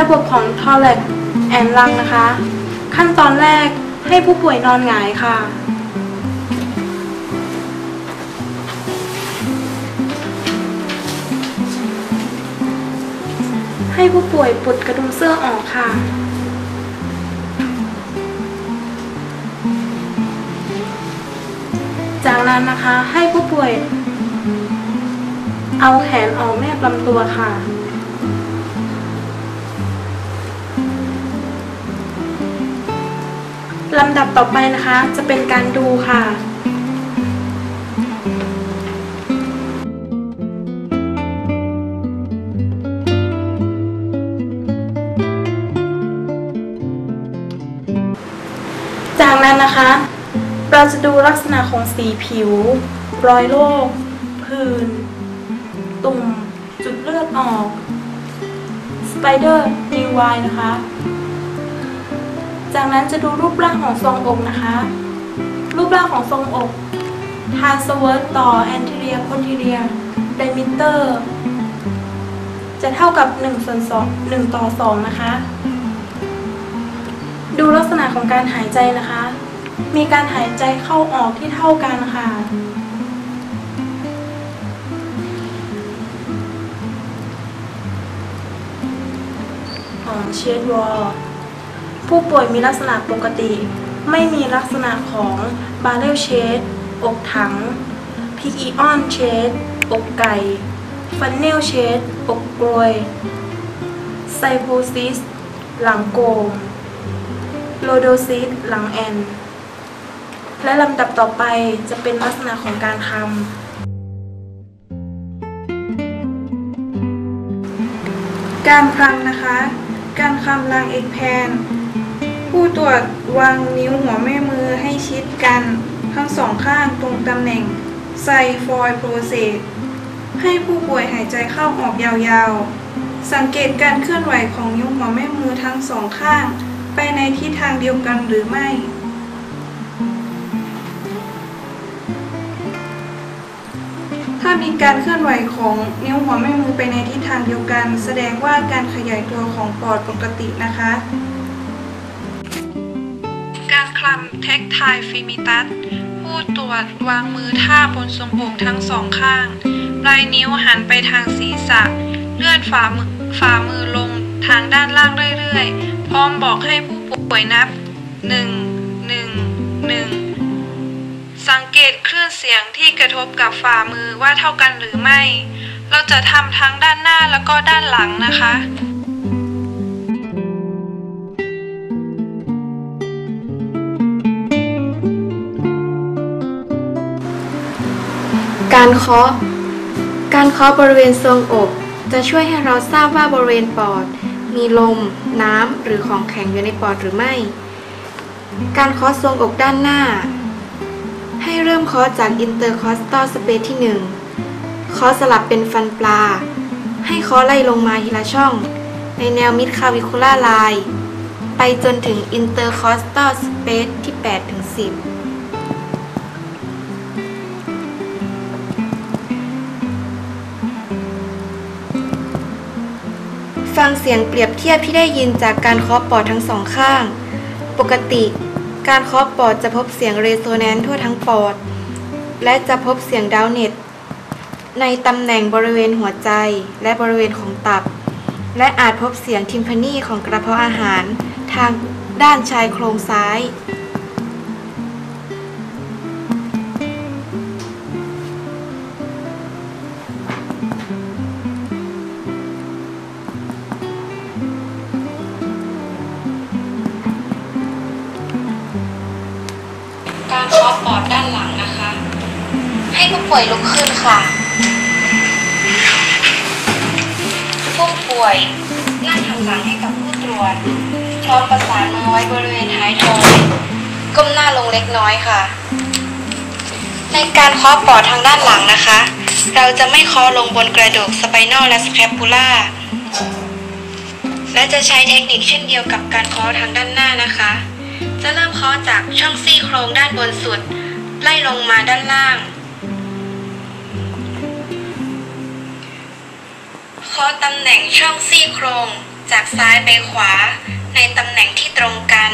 ระบบของ Thorax and Lung นะคะ ขั้นตอนแรกให้ผู้ป่วยนอนหงายค่ะ ให้ผู้ป่วยปลดกระดุมเสื้อออกค่ะจากนั้นนะคะให้ผู้ป่วย เอาแขนออกแนบลำตัวค่ะ ลำดับต่อไปนะคะ จะเป็นการดูค่ะจากนั้นนะคะ เราจะดูลักษณะของสีผิว รอยโรคผื่นตุ่ม จุดเลือดออก Spider n e w y นะคะ จากนั้นจะดูรูปร่างของทรงอกนะคะ รูปร่างของทรงอก transverse ต่อ anterior posterior diameter จะเท่ากับ1ส่วน2 1ต่อ 2 นะคะ ดูลักษณะของการหายใจนะคะ มีการหายใจเข้าออกที่เท่ากันค่ะของเชดวอล ผู้ป่วยมีลักษณะปกติ ไม่มีลักษณะของบาเรลเชดอกถังพิกอีออนเชดอกไก่ฟันเนลเชดอกกลวยไซโพซิสหลังโกงโลโดซิสหลังแอนและลำดับต่อไปจะเป็นลักษณะของการคำการคำนะคะ การคำลังเอกแพน ผู้ตรวจวางนิ้วหัวแม่มือให้ชิดกัน ทั้งสองข้างตรงตำแหน่งไซฟอยโปรเซสให้ผู้ป่วยหายใจเข้าออกยาวๆ สังเกตการเคลื่อนไหวของนิ้วหัวแม่มือทั้งสองข้าง ไปในทิศทางเดียวกันหรือไม่ถ้ามีการเคลื่อนไหวของนิ้วหัวแม่มือไปในทิศทางเดียวกัน แสดงว่าการขยายตัวของปอดปกตินะคะ คลำเทคไทฟิมิตัส ผู้ตรวจวางมือท่าบนทรงอกทั้งสองข้าง ปลายนิ้วหันไปทางศีรษะ เลื่อนฝ่ามือฝ่ามือลงทางด้านล่างเรื่อยๆ พร้อมบอกให้ผู้ป่วยนับ 1 1 1 สังเกตคลื่นเสียงที่กระทบกับฝ่ามือว่าเท่ากันหรือไม่ เราจะทำทั้งด้านหน้าแล้วก็ด้านหลังนะคะ การเคาะ การเคาะบริเวณทรวงอก จะช่วยให้เราทราบว่าบริเวณปอด มีลม น้ำ หรือของแข็งอยู่ในปอดหรือไม่ การเคาะทรวงอกด้านหน้า ให้เริ่มเคาะจาก intercostal space ที่ 1 เคาะสลับเป็นฟันปลา ให้เคาะไล่ลงมาทีละช่อง ในแนว mid clavicular line ไปจนถึง intercostal space ที่8ถึง10 ฟังเสียงเปรียบเทียบที่ได้ยินจากการเคาะปอดทั้งสองข้าง ปกติ การเคาะปอดจะพบเสียงเรโซแนนซ์ทั่วทั้งปอด และจะพบเสียงดาวเน็ต ในตำแหน่งบริเวณหัวใจและบริเวณของตับ และอาจพบเสียงทิมพานีของกระเพาะอาหารทางด้านชายโครงซ้าย ผู้ป่วยลุกขึ้นค่ะ ผู้ป่วยนั่งหันหลังให้กับผู้ตรวจพร้อมประสานมือไว้บริเวณท้ายทอยก้มหน้าลงเล็กน้อยค่ะ ในการเคาะปอดทางด้านหลังนะคะ เราจะไม่เคาะลงบนกระดูกสไปนอลและสแคปูล่าและจะใช้เทคนิคเช่นเดียวกับการเคาะทางด้านหน้านะคะ จะเริ่มเคาะจากช่องซี่โครงด้านบนสุด ไล่ลงมาด้านล่าง เคาะตำแหน่งช่องซี่โครง จากซ้ายไปขวา ในตำแหน่งที่ตรงกัน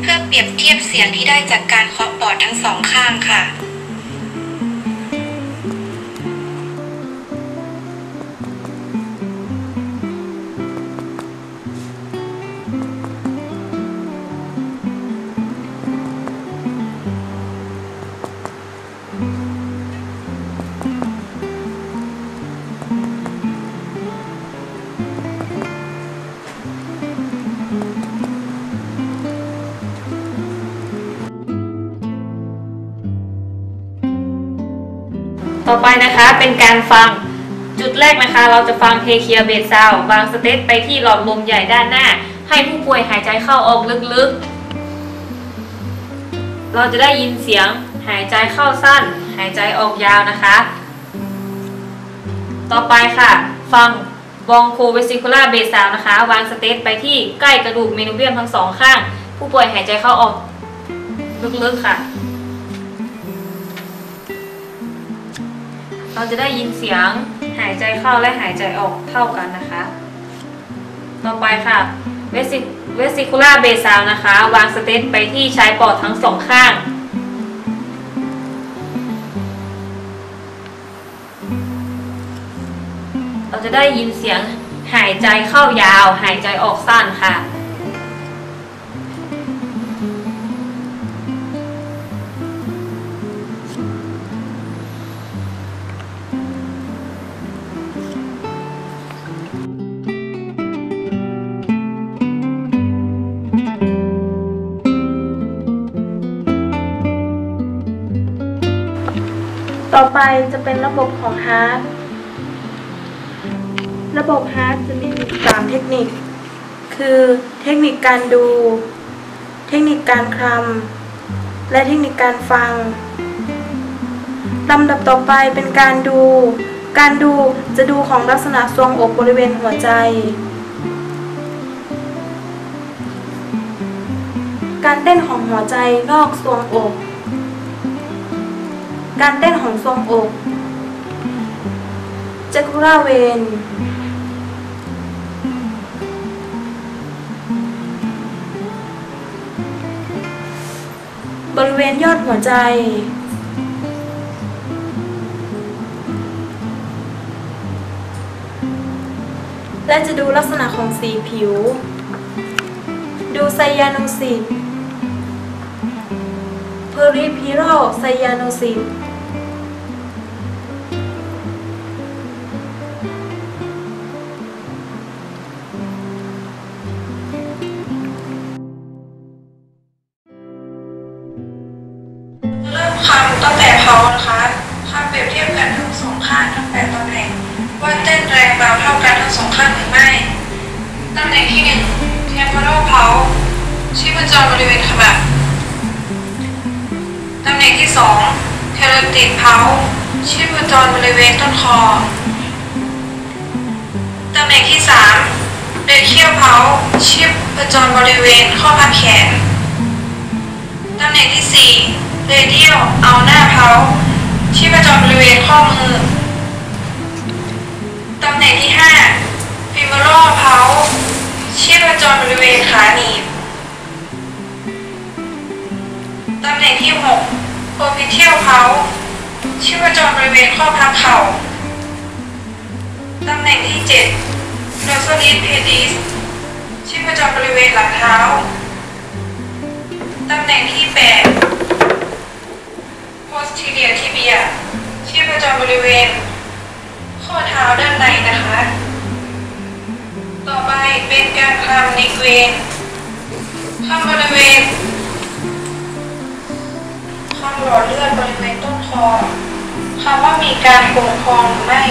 เพื่อเปรียบเทียบเสียงที่ได้จากการเคาะปอดทั้งสองข้างค่ะ ต่อไปนะคะเป็นการฟังจุดแรกนะคะ เราจะฟังเทเคียเบสซาววางสเตตไปที่หลอดลมใหญ่ด้านหน้า ให้ผู้ป่วยหายใจเข้าออกลึกๆ เราจะได้ยินเสียงหายใจเข้าสั้น หายใจออกยาวนะคะ ต่อไปค่ะ ฟัง บองโคเวซิคูล่าเบสซาวนะคะ วางสเตตไปที่ใกล้กระดูกเมนูเบียมทั้งสองข้าง ผู้ป่วยหายใจเข้าออกลึกๆค่ะ เราจะได้ยินเสียงหายใจเข้าและหายใจออกเท่ากันนะคะ ต่อไปค่ะเวสิเวสิคูล่าเบสาวนะคะ วางสเตตไปที่ชายปอดทั้งสองข้าง จะได้ยินเสียงหายใจเข้ายาว หายใจออกสั้นค่ะ ต่อไปจะเป็นระบบของฮาร์ด ระบบฮาร์ดจะมีสามเทคนิค คือเทคนิคการดู เทคนิคการคลำและเทคนิคการฟังลำดับต่อไปเป็นการดู การดูจะดูของลักษณะทรวงอกบริเวณหัวใจ การเต้นของหัวใจนอกทรวงอก การเต้นของทรวงอก จักราเวน บริเวณยอดหัวใจ และจะดูลักษณะของสีผิว ดูไซยานุสิตเพอริพิโรไซยานุสิต เทโรติดเพาชีพจรบริเวณต้นคอ ตำแหน่งที่สามเรเคียวเพาชีพจรบริเวณข้อพับแขน ตำแหน่งที่สี่เรเดียลเอาหน้าเพาชีพจรบริเวณข้อมือ ตำแหน่งที่ห้าฟิมโรเพาชีพจรบริเวณขาหนีบ ตำแหน่งที่ 6 โพพิเทียลเพาชีพจรบริเวณข้อพับเข่าตำแหน่งที่7 dorsal pedis ชีพจรบริเวณหลังเท้าตำแหน่งที่8 posterior tibia ชีพจรบริเวณ ข้อเท้าด้านในนะคะ ต่อไปเป็นการคลำนิกเวนคลำบริเวณ อดเลือดบริเวณต้นคอคำว่ามีการโป่งพองหรือไม่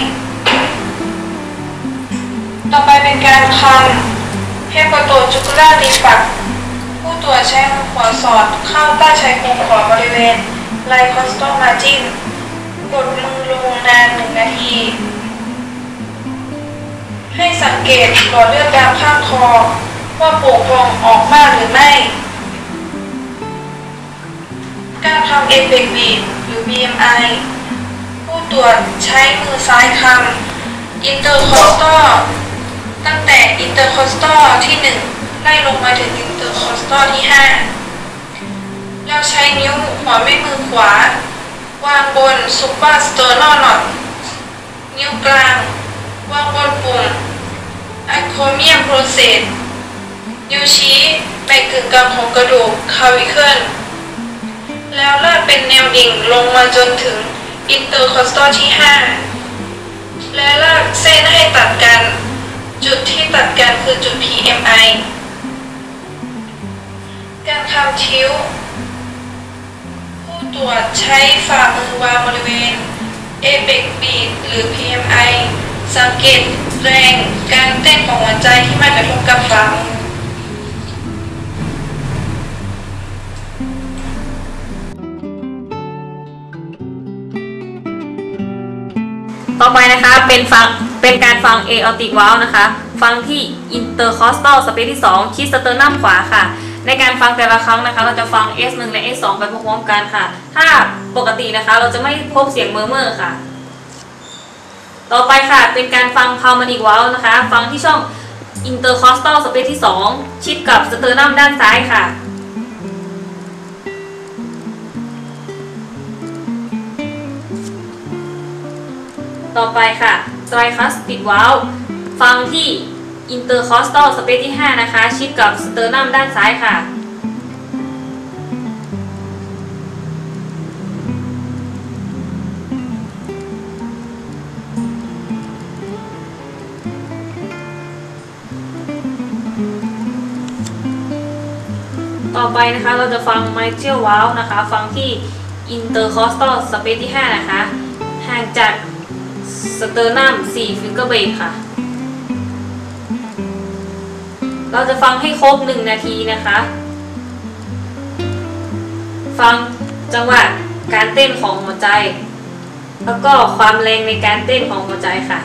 ต่อไปเป็นการคลำเฮปโตจูกุล่ารีฟักผู้ตรวจใช้มือขวาสอดเข้าใต้ชายโครงขวาบริเวณไลคอสโตมาจินกดมือลงนานหนึ่งนาที ให้สังเกตหลอดเลือดดำข้างคอว่าโป่งพองออกมากหรือไม่ การทำเอฟเฟกบีหรือ BMI ผู้ตรวจใช้มือซ้ายคำอินเตอร์คอสตอตั้งแต่อินเตอร์คอสตอที่ 1 ไล่ลงมาถึงอินเตอร์คอสตอที่ 5 แล้วใช้นิ้วหัวแม่มือขวา วางบนซุปเปอร์สเตอร์นอลอดนิ้วกลาง วางบนปุ่ม a c o m i a process นิ้วชี้ไปกึ่งกลางของกระดูก clavicle แล้วลาดเป็นแนวดิ่งลงมาจนถึง intercostal ที่ 5 และลากเส้นให้ตัดกัน จุดที่ตัดกันคือจุด PMI การคำทิ้ว ผู้ตรวจใช้ฝ่ามือวางบริเวณเอเ c กบีดหรือ PMI สังเกตแรงการเต้นของหัวใจที่ไม่กระทบกับฝ่ามือ ต่อไปนะคะเป็นฟังเป็นการฟัง aortic valve นะคะ ฟังที่ intercostal space ที่2ชิดสเตอร์นัมขวาค่ะ ในการฟังแต่ละครั้งนะคะ เราจะฟัง S1 และ S2 ไปพร้อมๆกันค่ะ ถ้าปกตินะคะเราจะไม่พบเสียงเมอร์เมอร์ค่ะ ต่อไปค่ะเป็นการฟัง pulmonic valve นะคะ ฟังที่ช่อง intercostal space ที่ 2 ชิดกับสเตอร์นัมด้านซ้ายค่ะ ต่อไปค่ะ tricuspid valve ฟังที่ intercostal space ที่ 5 นะคะ ชิดกับสเตอร์นัมด้านซ้ายค่ะ ต่อไปนะคะเราจะฟัง mitral valve นะคะ ฟังที่ intercostal space ที่ 5 นะคะ ห่างจาก สเตอร์นัม4ฟิงเกอร์เบรกค่ะ เราจะฟังให้ครบ1นาทีนะคะ ฟังจังหวะการเต้นของหัวใจ แล้วก็ความแรงในการเต้นของหัวใจค่ะ